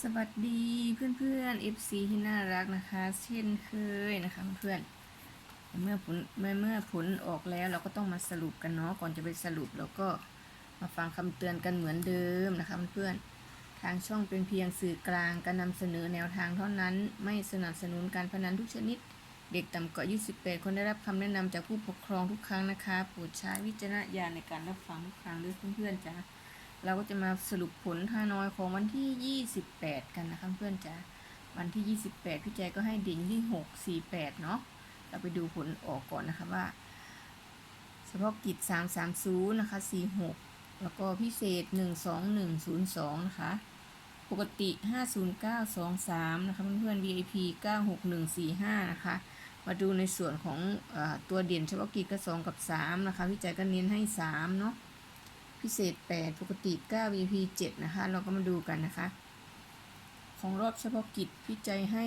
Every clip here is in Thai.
สวัสดีเพื่อนๆ FC ที่น่ารักนะคะ เช่นเคยนะคะเพื่อนเมื่อผลเมื่อเมื่อผลออกแล้วเราก็ต้องมาสรุปกันเนาะก่อนจะไปสรุปเราก็มาฟังคำเตือนกันเหมือนเดิมนะคะเพื่อนทางช่องเป็นเพียงสื่อกลางการนำเสนอแนวทางเท่านั้น ไม่สนับสนุนการพนันทุกชนิด เด็กต่ำกว่าอายุ18คนได้รับคำแนะนำจากผู้ปกครองทุกครั้งนะคะโปรดใช้วิจารณญาณในการรับฟังทุกครั้งด้วยเพื่อนๆจ้า เราก็จะมาสรุปผลฮานอยของวันที่ 28 กันนะคะเพื่อนจ๋าวันที่ 28 พี่แจก็ให้ดิ่งที่ 6 48 เนาะเราไปดูผลออกก่อนนะคะว่า เฉพาะกิจ 330 นะคะ 46 แล้วก็พิเศษ 12102 นะคะ ปกติ 50923 นะคะเพื่อนๆ VIP 96145 นะคะ มาดูในส่วนของอตัวเด่นเฉพาะกิจก็ 2 กับ 3 นะคะ พี่แจก็เน้นให้ 3 เนาะ พิเศษ 8 ปกติ 9 VP 7 นะคะ เราก็มาดูกันนะคะ ของรอบเฉพาะกิจพี่ใจให้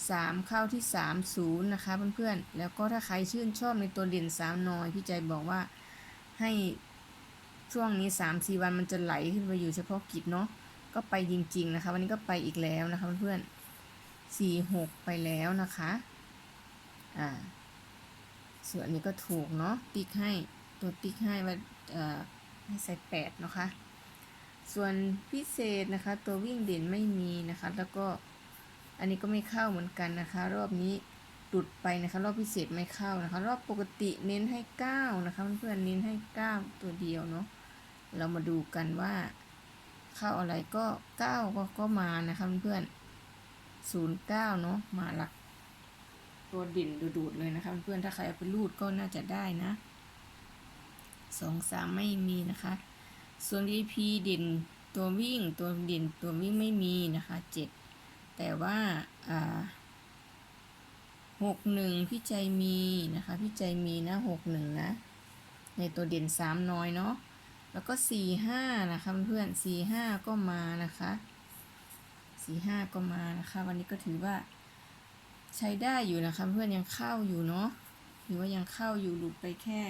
3 เข้าที่ 3 0 นะคะเพื่อนๆ แล้วก็ถ้าใครชื่นชอบในตัวเด่น3นอยพี่ใจบอกว่าให้ช่วงนี้ 3 4 วันมันจะไหลขึ้นไปอยู่เฉพาะกิจเนาะ ก็ไปจริง ๆ นะคะ วันนี้ก็ไปอีกแล้วนะคะเพื่อนๆ4 6 ไปแล้วนะคะ อ่า ส่วนนี้ก็ถูกเนาะ ติ๊กให้ ตัวติ๊กให้ว่าเอ่อ ให้ใส่แปดนะคะ ส่วนพิเศษนะคะตัววิ่งเด่นไม่มีนะคะ แล้วก็อันนี้ก็ไม่เข้าเหมือนกันนะคะ รอบนี้หลุดไปนะคะ รอบพิเศษไม่เข้านะคะ รอบปกติเน้นให้เก้านะคะเพื่อนๆเน้นให้เก้าตัวเดียวเนาะเรามาดูกันว่าเข้าอะไรก็เก้าก็ก็มานะคะเพื่อนๆศูนย์เก้าเนาะมาหลักตัวเด่นดูดเลยนะคะเพื่อนๆถ้าใครเอาไปรูดก็น่าจะได้นะ สองสามไม่มีนะคะ ส่วน VP เด่นตัววิ่งตัวเด่นตัววิ่งไม่มีนะคะเจ็ดแต่ว่าอ่าหกหนึ่งพี่ใจมีนะคะพี่ใจมีนะหกหนึ่งนะ ในตัวเด่นสามน้อยเนาะแล้วก็สี่ห้านะคะเพื่อนสี่ห้าก็มานะคะสี่ห้าก็มานะคะ วันนี้ก็ถือว่าใช้ได้อยู่นะคะเพื่อนยังเข้าอยู่เนาะถือว่ายังเข้าอยู่หลุดไปแค่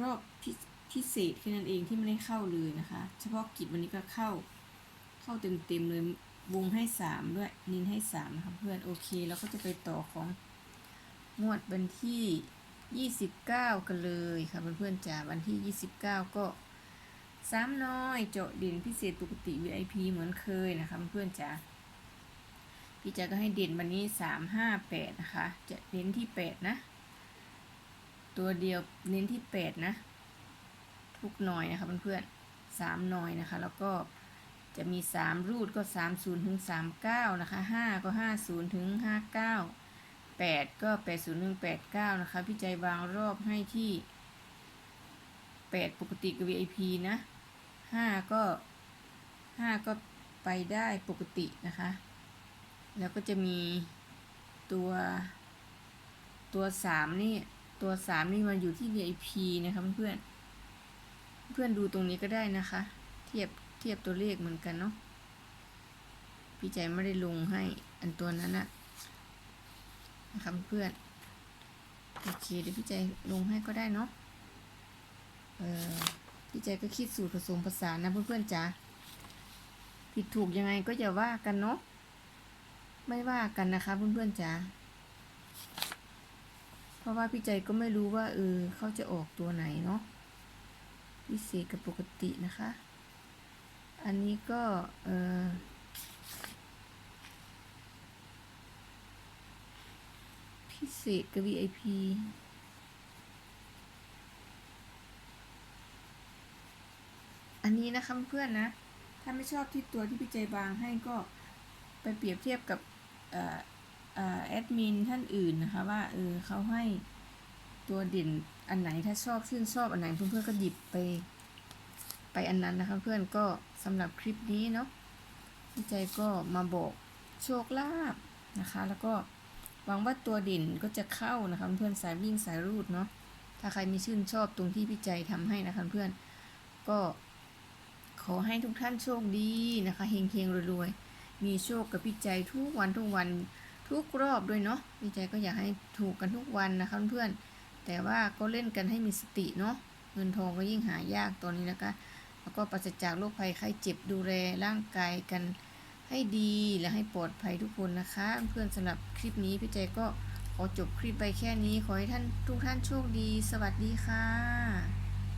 รอบพิพิเศษแค่นั้นเองที่ไม่ได้เข้าเลยนะคะ เฉพาะกิจวันนี้ก็เข้า เข้าเต็มๆเลยวงให้สามด้วยนินให้สามนะคะเพื่อนโอเคแล้วก็จะไปต่อของงวดวันที่ยี่สิบเก้ากันเลยค่ะเพื่อนๆจ๋าวันที่ยี่สิบเก้าก็สามน้อยเจาะเด่นพิเศษปกติ VIP เหมือนเคยนะคะเพื่อนๆจ๋าพี่จ๋าก็ให้เด่นวันนี้สามห้าแปดนะคะ จะเน้นที่แปดนะ ตัวเดียวเน้นที่แปดนะ ทุกหน่อยนะคะเพื่อนๆสามหน่อยนะคะ แล้วก็จะมีสามรูดก็สามศูนย์ถึงสามเก้านะคะห้าก็ห้าศูนย์ถึงห้าเก้าแปดก็แปดศูนย์ถึงแปดเก้านะคะพี่ใจวางรอบให้ที่แปดปกติกับ VIP นะห้าก็ห้าก็ไปได้ปกตินะคะ แล้วก็จะมีตัวตัวสามนี่ ตัวสามนี่มาอยู่ที่ VIP นะคะเพื่อนเพื่อนดูตรงนี้ก็ได้นะคะ เทียบเทียบตัวเลขเหมือนกันเนาะพี่ใจไม่ได้ลงให้อันตัวนั้นนะนะคะเพื่อนโอเคเดี๋ยวพี่ใจลงให้ก็ได้เนาะเออพี่ใจก็คิดสูตรผสมผสานนะเพื่อนๆจ๋าผิดถูกยังไงก็อย่าว่ากันเนาะไม่ว่ากันนะคะเพื่อนๆจ๋า เพราะว่าพี่ใจก็ไม่รู้ว่าเออเขาจะออกตัวไหนเนาะพิเศษกับปกตินะคะ อันนี้ก็เออพิเศษกับ VIP อันนี้นะคะเพื่อนนะ ถ้าไม่ชอบที่ตัวที่พี่ใจบางให้ก็ไปเปรียบเทียบกับอ่อ แอดมินท่านอื่นนะคะว่าเออเขาให้ตัวเด่นอันไหนถ้าชอบชื่นชอบอันไหนเพื่อนๆก็หยิบไป ไปอันนั้นนะคะเพื่อนก็สำหรับคลิปนี้เนาะพี่ใจก็มาบอกโชคลาภนะคะ แล้วก็หวังว่าตัวเด่นก็จะเข้านะคะเพื่อนสายวิ่งสายรูดเนาะถ้าใครมีชื่นชอบตรงที่พี่ใจทำให้นะคะเพื่อนก็ขอให้ทุกท่านโชคดีนะคะเฮงๆรวยๆมีโชคกับพี่ใจทุกวันทุกวัน ทุกรอบด้วยเนาะพี่ใจก็อยากให้ถูกกันทุกวันนะคะเพื่อนๆแต่ว่าก็เล่นกันให้มีสติเนาะเงินทองก็ยิ่งหายากตอนนี้นะคะ แล้วก็ปราศจากโรคภัยไข้เจ็บดูแลร่างกายกันให้ดีและให้ปลอดภัยทุกคนนะคะ เพื่อนสำหรับคลิปนี้พี่แจก็ขอจบคลิปไปแค่นี้ ขอให้ท่านทุกท่านโชคดี สวัสดีค่ะ